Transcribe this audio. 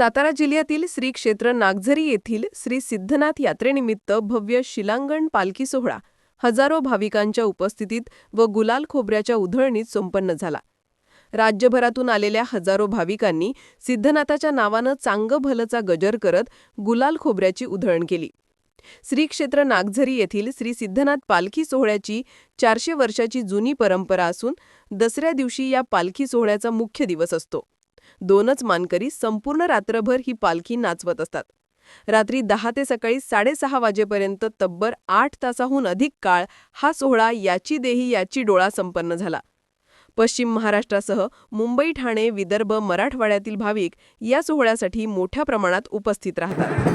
सातारा जिल्ह्यातील श्री क्षेत्र नागझरी येथील श्री सिद्धनाथ यात्रेनिमित्त भव्य शिलांगण पालखी सोहळा हजारो भाविकांच्या उपस्थितीत व गुलाल खोबऱ्याच्या उधळणीत संपन्न झाला. राज्यभरातून आलेल्या हजारो भाविकांनी सिद्धनाथाच्या नावानं चांग भलचा गजर करत गुलाल खोबऱ्याची उधळण केली. श्री क्षेत्र नागझरी येथील श्री सिद्धनाथ पालखी सोहळ्याची चारशे वर्षाची जुनी परंपरा असून दसऱ्या दिवशी या पालखी सोहळ्याचा मुख्य दिवस असतो. दोनच मानकरी संपूर्ण रात्रभर ही पालखी नाचवत असतात. रात्री दहा ते सकाळी साडेसहा वाजेपर्यंत तब्बर आठ तासाहून अधिक काळ हा सोहळा याची देही याची डोळा संपन्न झाला. पश्चिम महाराष्ट्रासह मुंबई ठाणे विदर्भ मराठवाड्यातील भाविक या सोहळ्यासाठी मोठ्या प्रमाणात उपस्थित राहतात.